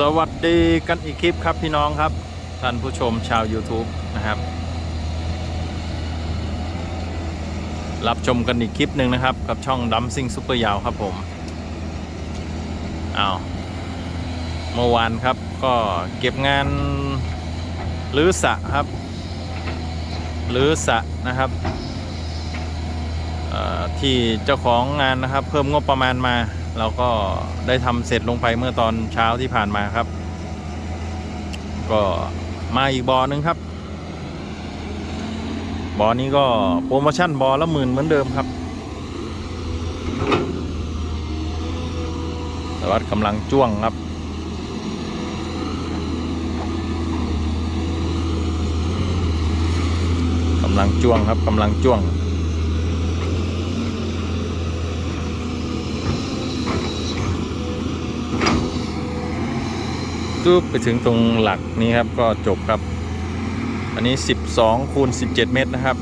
สวัสดีกันอีกคลิปครับพี่น้องครับ ท่านผู้ชมชาว YouTube นะครับ รับชมกันอีกคลิปหนึ่งนะครับ กับช่องดัมซิงซุปเปอร์ยาวครับผมอ้าวเมื่อวานครับก็เก็บงานรื้อสะครับรื้อสะนะครับที่เจ้าของงานนะครับ เพิ่มงบประมาณมา เราก็ได้ทำเสร็จลงไปเมื่อตอนเช้าที่ผ่านมาครับ ก็มาอีกบอหนึงครับ บอนี้ก็โปรโมชั่นบอละหมื่นเหมือนเดิมครับแต่ว่ากำลังจ้วงครับกำลังจ้วงครับกำลังจ้วง ตู้ไปถึงตรงหลักนี้ครับก็จบครับ อันนี้ 12คูณ17 เมตรนะครับ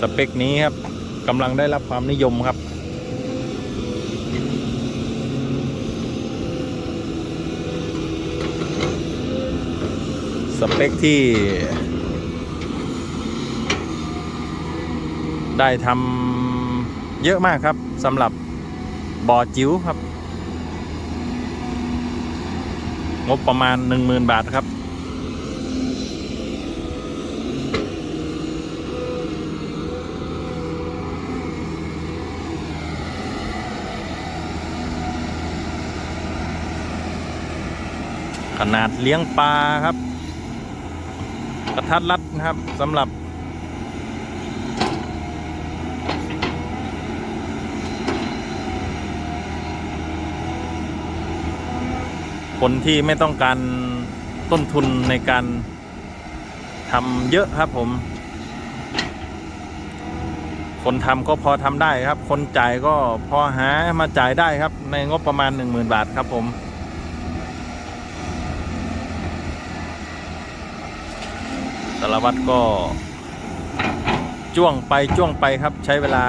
สเปคนี้ครับกำลังได้รับความนิยมครับสเปคที่ ได้ทำเยอะมากครับสำหรับบอจิ๋วครับ งบประมาณ 10,000 บาทครับ ขนาดเลี้ยงปลาครับ กระทัดรัดนะครับสำหรับ คนที่ไม่ต้องการต้นทุนในการทำเยอะครับผม คนทำก็พอทำได้ครับ คนจ่ายก็พอหามาจ่ายได้ครับ ในงบประมาณ 10,000 บาทครับผมสารวัตรก็จ้วงไปจ้วงไปครับใช้เวลา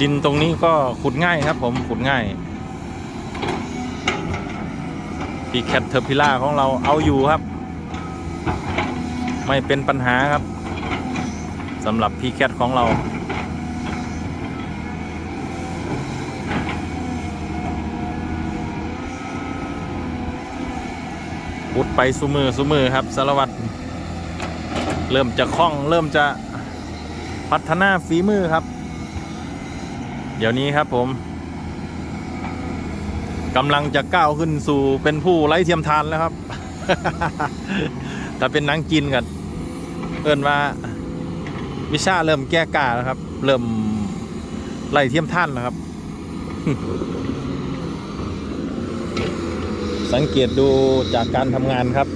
ดินตรงนี้ก็ขุดง่ายครับผมขุดง่าย พีแคทเทอร์พิล่าของเราเอาอยู่ครับ ไม่เป็นปัญหาครับสำหรับพีแคทของเรา พุดไปสุมือสุมือครับสารวัตรเริ่มจะคล่องเริ่มจะพัฒนาฝีมือครับ เดี๋ยวนี้ครับผม กำลังจะก้าวขึ้นสู่เป็นผู้ไร้เทียมทานแล้วครับถ้าเป็นนังจีนกันเอินว่าวิชาเริ่มแก้กาแล้วครับ เริ่มไล่เทียมท่านแล้วครับ สังเกตดูจากการทำงานครับ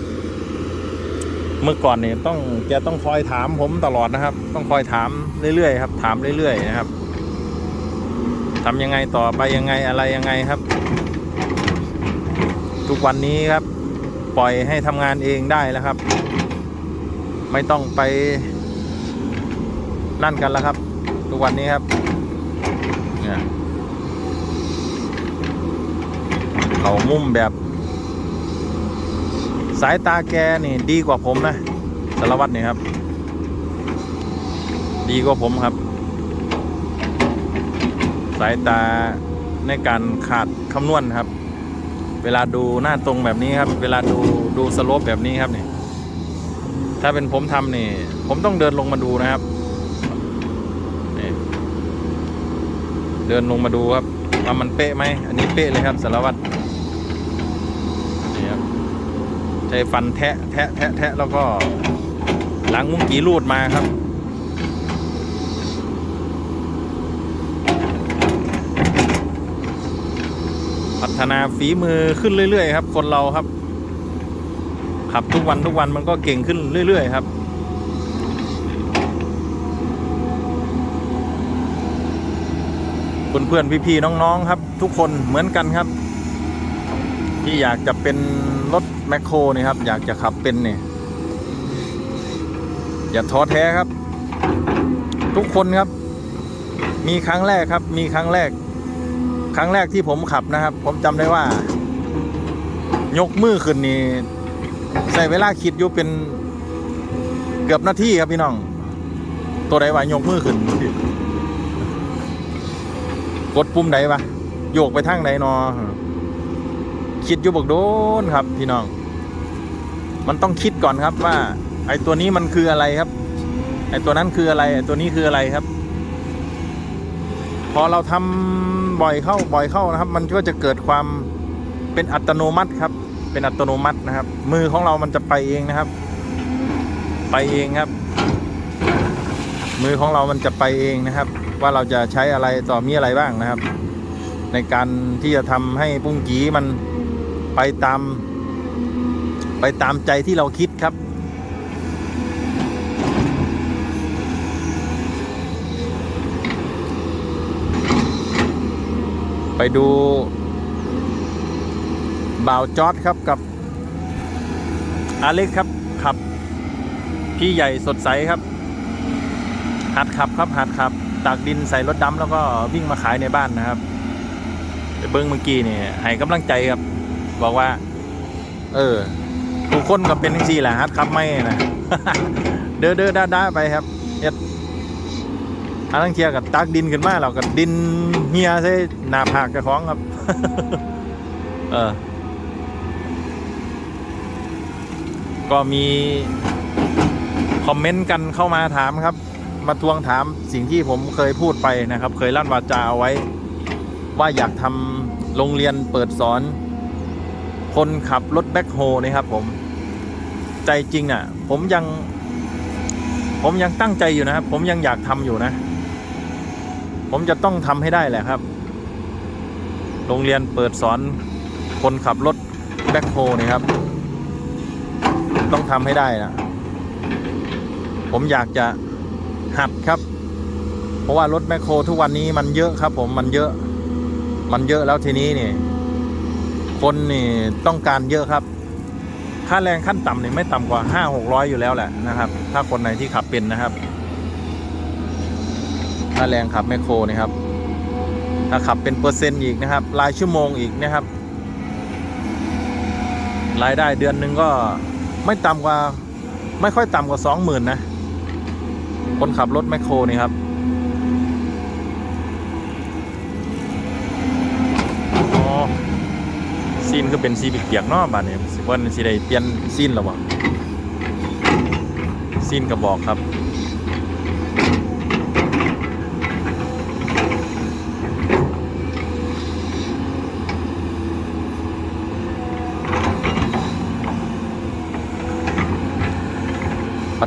เมื่อก่อนเนี่ยต้องแกต้องคอยถามผมตลอดนะครับ ต้องคอยถามเรื่อยๆครับ ถามเรื่อยๆนะครับทำยังไงต่อไปยังไงอะไรยังไงครับ ทุกวันนี้ครับ ปล่อยให้ทำงานเองได้แล้วครับ ไม่ต้องไปนั่นกันแล้วครับ ทุกวันนี้ครับเนี่ยเขามุ่มแบบ สายตาแกนี่ดีกว่าผมนะสารวัตรนี่ครับ ดีกว่าผมครับ สายตาในการขาดคำนวณครับ เวลาดูหน้าตรงแบบนี้ครับ เวลาดูดูสโลปแบบนี้ครับนี่ถ้าเป็นผมทำนี่ ผมต้องเดินลงมาดูนะครับนี่เดินลงมาดูครับว่ามันเป๊ะไหมอันนี้เป๊ะเลยครับสารวัตรนี่ครับใช้ฟันแทะแทะแทะแทะแล้วก็หลังมุ้งกีรูดมาครับ ฒนาฝีมือขึ้นเรื่อย ๆ ครับ คนเราครับขับทุกวันทุกวันมันก็เก่งขึ้นเรื่อย ๆ ครับ เพื่อนๆพี่ๆน้องๆครับ ทุกคนเหมือนกันครับ ที่อยากจะเป็นรถแมคโครนี่ครับ อยากจะขับเป็นเนี่ยอย่าท้อแท้ครับ ทุกคนครับ มีครั้งแรกครับ มีครั้งแรก ครั้งแรกที่ผมขับนะครับ ผมจำได้ว่า ยกมือขึ้นนี่ใส่เวลาคิดอยู่เป็นเกือบนาทีครับพี่น้อง ตัวใดวะยกมือขึ้น กดปุ่มใดวะโยกไปทางไหนนอคิดอยู่บอกโดนครับพี่น้อง มันต้องคิดก่อนครับว่า ไอ้ตัวนี้มันคืออะไรครับ ไอ้ตัวนั้นคืออะไร ไอ้ตัวนี้คืออะไรครับ พอเราทำ บ่อยเข้าบ่อยเข้านะครับ มันก็จะเกิดความเป็นอัตโนมัติครับ เป็นอัตโนมัตินะครับ มือของเรามันจะไปเองนะครับ ไปเองครับ มือของเรามันจะไปเองนะครับ ว่าเราจะใช้อะไรต่อมีอะไรบ้างนะครับ ในการที่จะทำให้ปุ้งกีมันไปตาม ไปตามใจที่เราคิดครับ ไปดูบ่าวจอดครับกับอาเล็กครับขับ พี่ใหญ่สดใสครับ หัดขับครับหัดขับตากดินใส่รถดำแล้วก็วิ่งมาขายในบ้านนะครับเบิ้งเมื่อกี้นี่ให้กำลังใจครับ บอกว่า เออทุกคนก็เป็นทั้งสี่แหละฮัดขับไม่นะเด้อเด้อด้าด้าไปครับเฮ็ด อันทั้งเทียกับตักดินขึ้นมาเราก็ดินเฮียใส่หน้าผากกระของครับ เออ ก็มี คอมเมนต์กันเข้ามาถามครับ มาทวงถามสิ่งที่ผมเคยพูดไปนะครับ เคยลั่นวาจาเอาไว้ ว่าอยากทำโรงเรียนเปิดสอน คนขับรถแบ็คโฮนะครับผม ใจจริงอะ ผมยังผมยังตั้งใจอยู่นะครับ ผมยังอยากทำอยู่นะ ผมจะต้องทำให้ได้แหละครับ โรงเรียนเปิดสอนคนขับรถแบ็คโฮนี่ครับ ต้องทำให้ได้นะผมอยากจะหัดครับ เพราะว่ารถแมคโครทุกวันนี้มันเยอะครับ ผมมันเยอะ มันเยอะแล้วทีนี้นี่ คนนี่ต้องการเยอะครับ ค่าแรงขั้นต่ำนี่ไม่ต่ำกว่าห้าหกร้อยอยู่แล้วแหละนะครับ ถ้าคนไหนที่ขับเป็นนะครับ ค่าแรงขับแมคโครนี่ครับ ถ้าขับเป็นเปอร์เซ็นต์อีกนะครับ รายชั่วโมงอีกนะครับ รายได้เดือนหนึ่งก็ไม่ต่ำกว่า ไม่ค่อยต่ำกว่าสองหมื่นนะ คนขับรถแมคโครนี่ครับอ๋อซีนคือเป็นซีบิเปียกเนาะบ้านนี้สิวันสิได้เปลี่ยนซีนหรอวะซีนกระบอกครับ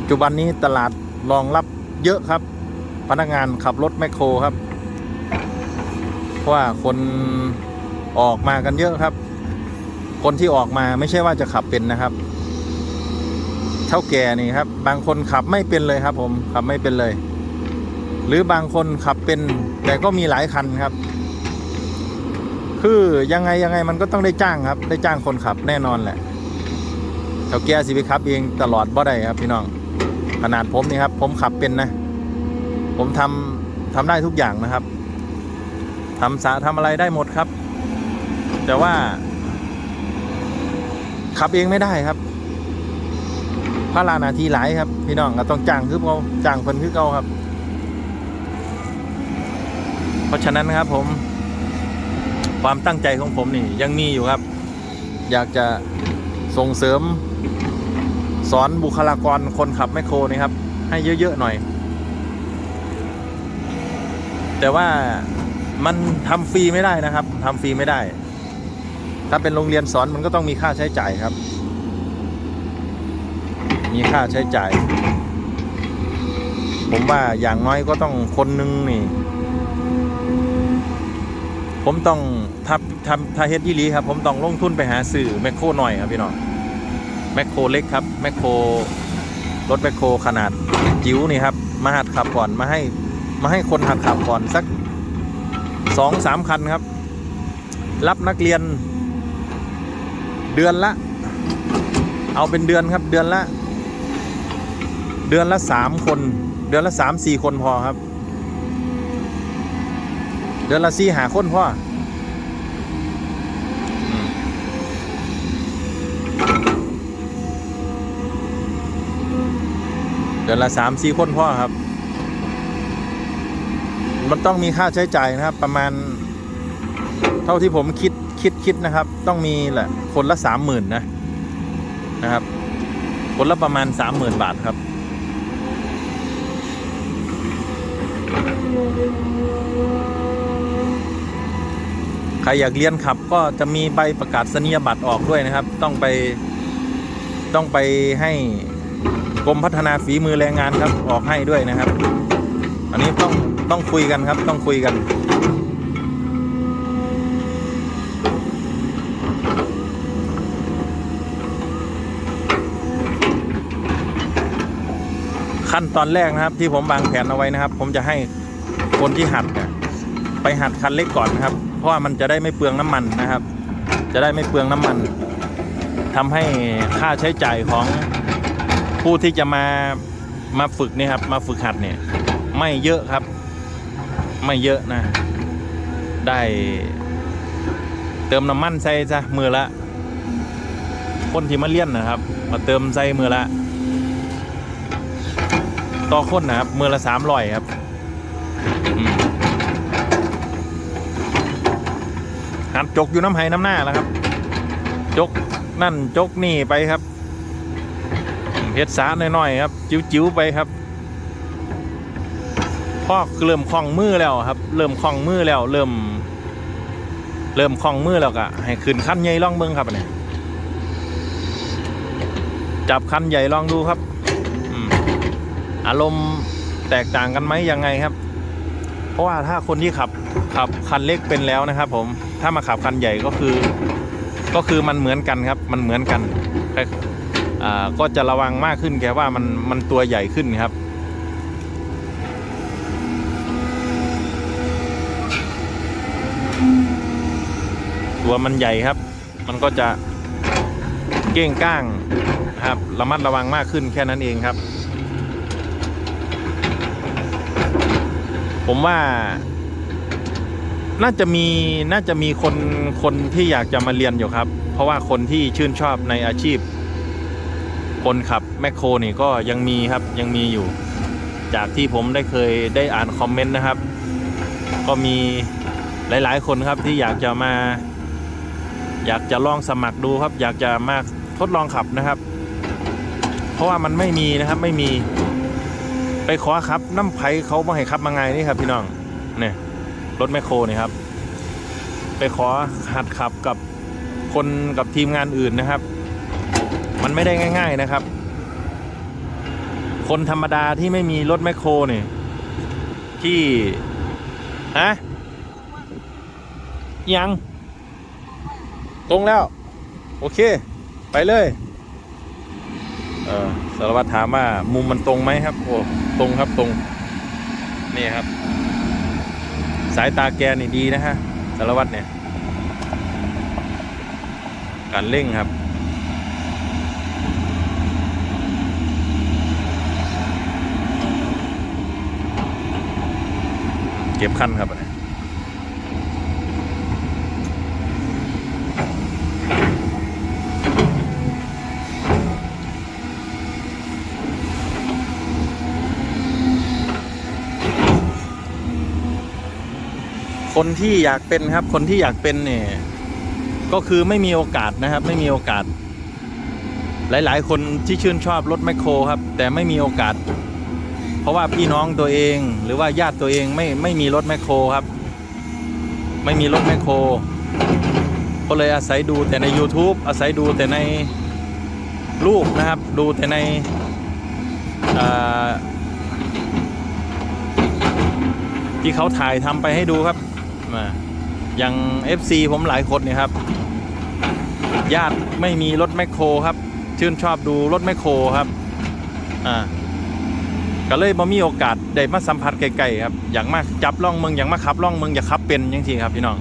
ปัจจุบันนี้ตลาดรองรับเยอะครับ พนักงานขับรถแมคโครครับ เพราะว่าคนออกมากันเยอะครับ คนที่ออกมาไม่ใช่ว่าจะขับเป็นนะครับ เท่าแก่นี่ครับ บางคนขับไม่เป็นเลยครับ ผมขับไม่เป็นเลย หรือบางคนขับเป็น แต่ก็มีหลายคันครับ คือยังไงยังไงมันก็ต้องได้จ้างครับ ได้จ้างคนขับแน่นอนแหละเท่าแก่สิไปขับเองตลอดบ่ได้ครับพี่น้อง ขนาดผมนี่ครับ ผมขับเป็นนะ ผมทำทำได้ทุกอย่างนะครับทำสาทำอะไรได้หมดครับ แต่ว่า ขับเองไม่ได้ครับพระลานาทีหลายครับ พี่น้องก็ต้องจ้างคือเขาจ้างคนคือเขาครับ เพราะฉะนั้นครับ ผม ความตั้งใจของผมนี่ ยังมีอยู่ครับ อยากจะส่งเสริม สอนบุคลากรคนขับแมคโครนี่ครับ ให้เยอะ ๆ หน่อย แต่ว่ามันทำฟรีไม่ได้นะครับทำฟรีไม่ได้ ถ้าเป็นโรงเรียนสอนมันก็ต้องมีค่าใช้จ่ายครับ มีค่าใช้จ่าย ผมว่าอย่างน้อยก็ต้องคนหนึงนี่ ผมต้องถ้าทำถ้าเฮ็ดยี่ลีครับ ผมต้องลงทุนไปหาสื่อแมคโครหน่อยครับพี่น้องแมคโครเล็กครับ แมคโครรถแมคโครขนาดจิ๋วนี่ครับ มาหัดขับก่อนมาให้มาให้คนหัดขับก่อนสักสองสามคันครับ รับนักเรียน เดือนละ เอาเป็นเดือนครับเดือนละ เดือนละสามคน เดือนละสามสี่คนพอครับ เดือนละสี่หาคนพ่อ ดือนละสามสี่คนพ่อครับ มันต้องมีค่าใช้จ่ายนะครับ ประมาณ เท่าที่ผมคิดคิดคิดนะครับ ต้องมีแหละคนละสามหมื่นนะนะครับ คนละประมาณสามหมื่นบาทครับใครอยากเรียนขับก็จะมีใบประกาศนียบัตรออกด้วยนะครับ ต้องไปต้องไปให้ กรมพัฒนาฝีมือแรงงานครับออกให้ด้วยนะครับ อันนี้ต้องต้องคุยกันครับ ต้องคุยกัน ขั้นตอนแรกนะครับ ที่ผมวางแผนเอาไว้นะครับ ผมจะให้คนที่หัดเนี่ยไปหัดคันเล็กก่อนนะครับ เพราะว่ามันจะได้ไม่เปลืองน้ำมันนะครับ จะได้ไม่เปลืองน้ำมันทำให้ค่าใช้จ่ายของ ผู้ที่จะมามาฝึกนี่ครับ มาฝึกหัดเนี่ย ไม่เยอะครับ ไม่เยอะนะ ได้เติมน้ำมันใส่ซะมือละ คนที่มาเลี้ยนนะครับ มาเติมใส่มือละ ต่อคนนะครับ มือละสามร้อยครับหัดจกอยู่น้ำไห้น้ำหน้าแล้วครับ จกนั่นจกนี่ไปครับ เฮ็ดสาหน่อยๆครับ จิ๋วๆไปครับพ่อเริ่มคล่องมือแล้วครับ เริ่มคล่องมือแล้วเริ่ม เริ่มคล่องมือแล้วก็ให้ขึ้นขั้นใหญ่ล่องเบิ้งครับอันนี้จับคันใหญ่ลองดูครับอารมณ์แตกต่างกันไหมยังไงครับ เพราะว่าถ้าคนที่ขับขับคันเล็กเป็นแล้วนะครับ ผมถ้ามาขับคันใหญ่ก็คือ ก็คือมันเหมือนกันครับ มันเหมือนกันแต่ ก็จะระวังมากขึ้นแค่ว่ามันมันตัวใหญ่ขึ้นครับ ตัวมันใหญ่ครับ มันก็จะเก้งก้างครับระมัดระวังมากขึ้นแค่นั้นเองครับ ผมว่าน่าจะมีน่าจะมีคนคนที่อยากจะมาเรียนอยู่ครับ เพราะว่าคนที่ชื่นชอบในอาชีพ คนขับแมคโครนี่ก็ยังมีครับยังมีอยู่ จากที่ผมได้เคยได้อ่านคอมเมนต์นะครับ ก็มีหลาย ๆ คนครับที่อยากจะมา อยากจะลองสมัครดูครับ อยากจะมาทดลองขับนะครับ เพราะว่ามันไม่มีนะครับไม่มีไปขอครับน้ำไผ่เขามาให้ขับมาไงนี่ครับ พี่น้องเนี่ยรถแมคโครนี่ครับ ไปขอหัดขับกับคนกับทีมงานอื่นนะครับ มันไม่ได้ง่าย ๆนะครับ คนธรรมดาที่ไม่มีรถแมคโครนี่ที่ฮะยัง ตรงแล้ว โอเค ไปเลย เออสารวัตรถามว่า มุมมันตรงไหมครับ โอ้ตรงครับตรง นี่ครับ สายตาแกนี่ดีนะฮะสารวัตรเนี่ย การเร่งครับ เก็บขั้นครับนนี้คนที่อยากเป็นครับ คนที่อยากเป็นเนี่ยก็คือไม่มีโอกาสนะครับ ไม่มีโอกาส หลาย ๆ คนที่ชื่นชอบรถแมคโครครับ แต่ไม่มีโอกาส เพราะว่าพี่น้องตัวเองหรือว่าญาติตัวเองไม่ไม่มีรถแมคโครครับ ไม่มีรถแมคโครก็เลยอาศัยดูแต่ใน YouTube อาศัยดูแต่ในรูปนะครับ ดูแต่ในที่เขาถ่ายทำไปให้ดูครับมาอย่าง FC ผมหลายคนเนี่ยครับ ญาติไม่มีรถแมคโครครับ ชื่นชอบดูรถแมคโครครับ อ่า ก็เลยมามีโอกาสได้มาสัมผัสไกลๆครับอย่างมากจับล่องเมืองอย่างมาขับล่องเมืองอย่าขับเป็นยังทีครับพี่น้อง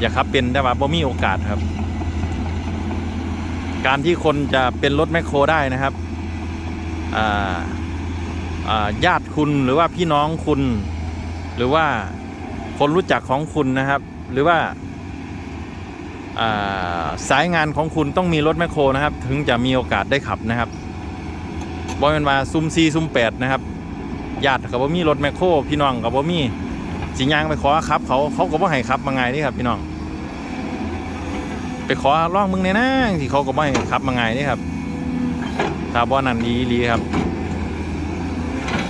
อย่าขับเป็นแต่ว่าบ่มีโอกาสครับ การที่คนจะเป็นรถแมคโครได้นะครับญาติคุณหรือว่าพี่น้องคุณ หรือว่าคนรู้จักของคุณนะครับ หรือว่าสายงานของคุณต้องมีรถแมคโครนะครับ ถึงจะมีโอกาสได้ขับนะครับบอยมันมาซุ่มซีซุ่มแปดนะครับ ญาติกับบ่มีรถแมคโครพี่น้องกับบ่มีสิยางไปขอครับ เขาเขาก็บ่ให้ครับมาไงนี่ครับ พี่น้อง ไปขอร้องมึงในนะที่เขาก็บ่ให้ครับมาไงนี่ครับถ้าบ่นั่นดีดีครับ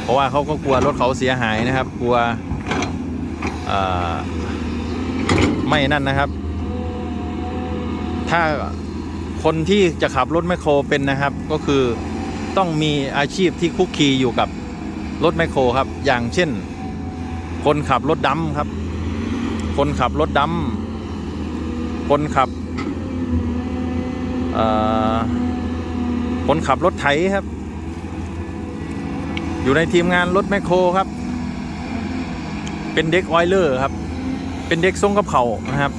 เพราะว่าเขาก็กลัวรถเขาเสียหายนะครับ กลัวไม่นั่นนะครับ ถ้าคนที่จะขับรถแมคโครเป็นนะครับ ก็คือต้องมีอาชีพที่คุกคีอยู่กับ รถแมโครครับ อย่างเช่น คนขับรถดำครับ คนขับรถดำคนขับคนขับรถไถครับ อยู่ในทีมงานรถแมคโครครับ เป็นเด็กออยเลอร์ครับ เป็นเด็กทรงกับเขานะครับ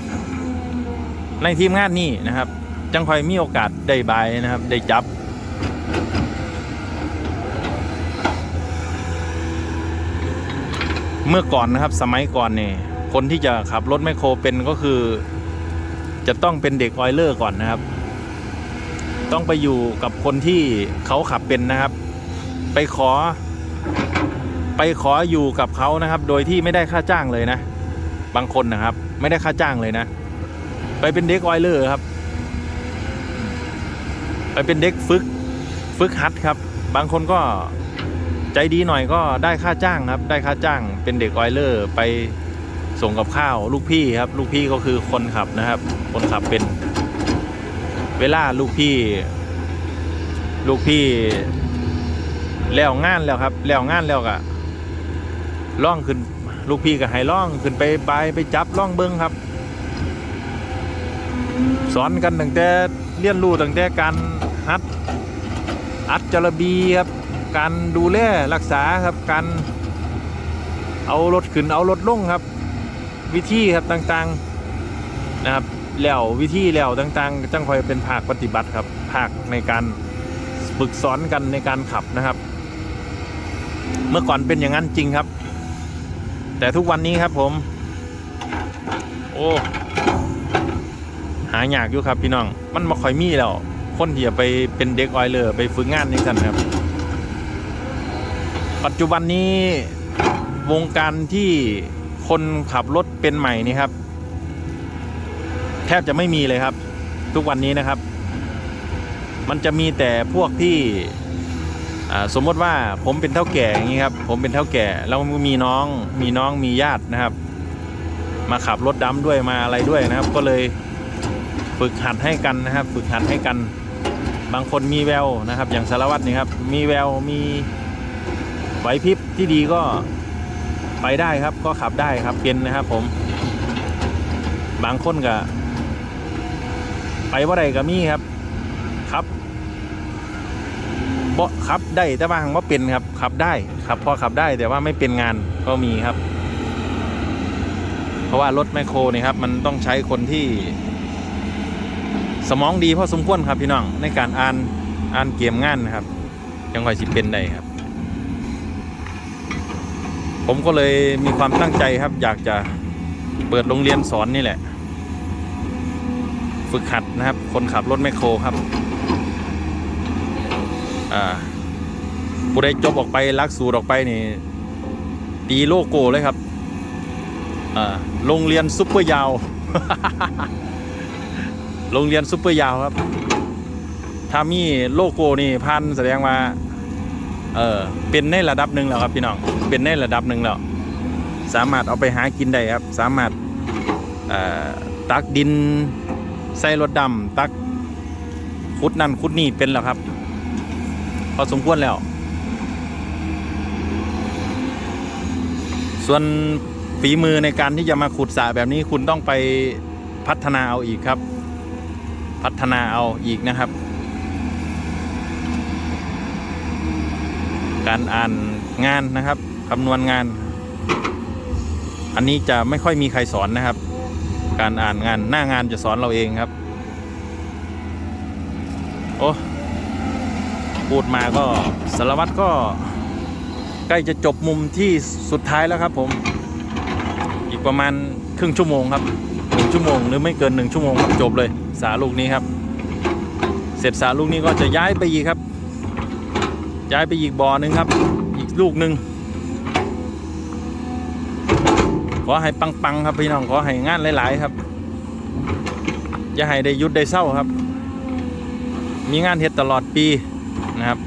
ในทีมงานนี้นะครับ จังคอยมีโอกาสได้ใบนะครับ ได้จับ เมื่อก่อนนะครับสมัยก่อนเนี่ยคนที่จะขับรถแมคโครเป็นก็คือ จะต้องเป็นเด็กออยเลอร์ก่อนนะครับ ต้องไปอยู่กับคนที่เขาขับเป็นนะครับ ไปขอ ไปขออยู่กับเขานะครับ โดยที่ไม่ได้ค่าจ้างเลยนะ บางคนนะครับ ไม่ได้ค่าจ้างเลยนะ ไปเป็นเด็กออยเลอร์ครับ ไปเป็นเด็กฝึกฝึกหัดครับ บางคนก็ ใจดีหน่อยก็ได้ค่าจ้างครับ ได้ค่าจ้างเป็นเด็กออยเลอร์ไปส่งกับข้าวลูกพี่ครับ ลูกพี่ก็คือคนขับนะครับ คนขับเป็น เวลาลูกพี่ ลูกพี่แล้วงานแล้วครับแล้วงานแล้วก็ล่องขึ้นลูกพี่ก็ให้ล่องขึ้นไปไปไปจับล่องเบิ้งครับ สอนกันตั้งแต่เรียนรู้ตั้งแต่การฮัดอัดจระบีครับ การดูแลรักษาครับการเอารถขึ้นเอารถลงครับ วิธีครับต่างๆนะครับแล้ววิธีแล้วต่างๆจังคอยเป็นภาคปฏิบัติครับภาคในการฝึกสอนกันในการขับนะครับ เมื่อก่อนเป็นอย่างนั้นจริงครับ แต่ทุกวันนี้ครับผม โอ้หายากอยู่ครับพี่น้อง มันมาคอยมีแล้วคนที่จะไปเป็นเด็กออยเลอร์ไปฝึกงานนี่กันครับ ปัจจุบันนี้วงการที่คนขับรถเป็นใหม่นี่ครับ แทบจะไม่มีเลยครับ ทุกวันนี้นะครับ มันจะมีแต่พวกที่สมมติว่าผมเป็นเท่าแก่อย่างนี้ครับ ผมเป็นเท่าแก่แล้วมีน้องมีน้องมีญาตินะครับ มาขับรถดำด้วยมาอะไรด้วยนะครับ ก็เลยฝึกหัดให้กันนะครับ ฝึกหัดให้กัน บางคนมีแววนะครับ อย่างสารวัตรนี่ครับ มีแววมี ไหวพริบที่ดีก็ไปได้ครับก็ขับได้ครับเป็นนะครับผม บางคนก็ไปว่าใดก็มีครับครับบ่ขับได้แต่ว่าว่าเป็นครับขับได้ครับพอขับได้แต่ว่าไม่เป็นงานก็มีครับ เพราะว่ารถแมคโครนี่ครับ มันต้องใช้คนที่ สมองดีพอสมควรครับพี่น้องในการอ่านอ่านเกมงานนะครับยังค่อยสิเป็นได้ครับ ผมก็เลยมีความตั้งใจครับ อยากจะเปิดโรงเรียนสอนนี่แหละ ฝึกหัดนะครับ คนขับรถแมคโครครับอ่าผู้ใดจบออกไปลักสูตรออกไปนี่ ตีโลโก้เลยครับอ่าโรงเรียนซุปเปอร์ยาว โรงเรียนซุปเปอร์ยาวครับ ถ้ามีโลโก้นี่พันแสดงว่า เออเป็นในระดับหนึ่งแล้วครับพี่น้องเป็นในระดับหนึ่งแล้วสามารถเอาไปหากินได้ครับ สามารถตักดินใส่รถดำตักขุดนั่นขุดนี่เป็นแล้วครับ พอสมควรแล้ว ส่วนฝีมือในการที่จะมาขุดสระแบบนี้คุณต้องไปพัฒนาเอาอีกครับ พัฒนาเอาอีกนะครับ การอ่านงานนะครับคำนวณงาน อันนี้จะไม่ค่อยมีใครสอนนะครับ การอ่านงานหน้างานจะสอนเราเองครับ โอ้พูดมาก็สารวัตรก็ ใกล้จะจบมุมที่สุดท้ายแล้วครับ ผม อีกประมาณครึ่งชั่วโมงครับหนึ่งชั่วโมงหรือไม่เกินหนึ่งชั่วโมงครับจบเลย สาลูกนี้ครับ เสร็จสาลูกนี้ก็จะย้ายไปอีกครับ ย้ายไปอีกบ่อหนึ่งครับ อีกลูกหนึ่งขอให้ปังๆครับพี่น้องขอให้งานหลาย ๆ ครับ อย่าให้ได้หยุดได้เศร้าครับ มีงานเฮ็ดตลอดปีนะครับ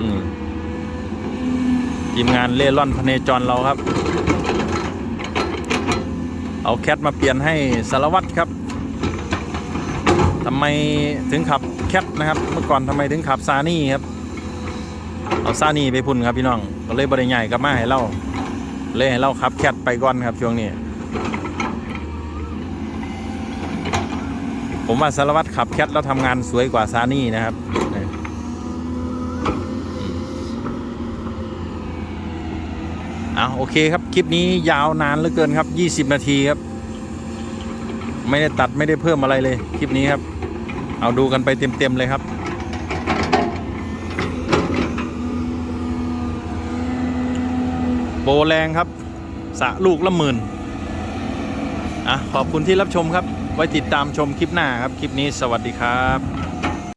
อืมทีมงานเล่ร่อนพเนจรเราครับ เอาแคทมาเปลี่ยนให้สารวัตรครับทำไมถึงขับ แคทนะครับ เมื่อก่อนทำไมถึงขับซานี่ครับ เอาซานี่ไปพุ่นครับพี่น้อง ก็เลยบริใหญ่กับมาให้เราเลยให้เราขับแคทไปก่อนครับช่วงนี้ ผมว่าสารวัตรขับแคทแล้วทำงานสวยกว่าซานี่นะครับนี่เอาโอเคครับ คลิปนี้ยาวนานเหลือเกินครับ 20 นาทีครับ ไม่ได้ตัดไม่ได้เพิ่มอะไรเลย คลิปนี้ครับ เอาดูกันไปเต็มๆเลยครับ โบแรงครับ สะลูกละหมื่นอะขอบคุณที่รับชมครับ ไว้ติดตามชมคลิปหน้าครับ คลิปนี้สวัสดีครับ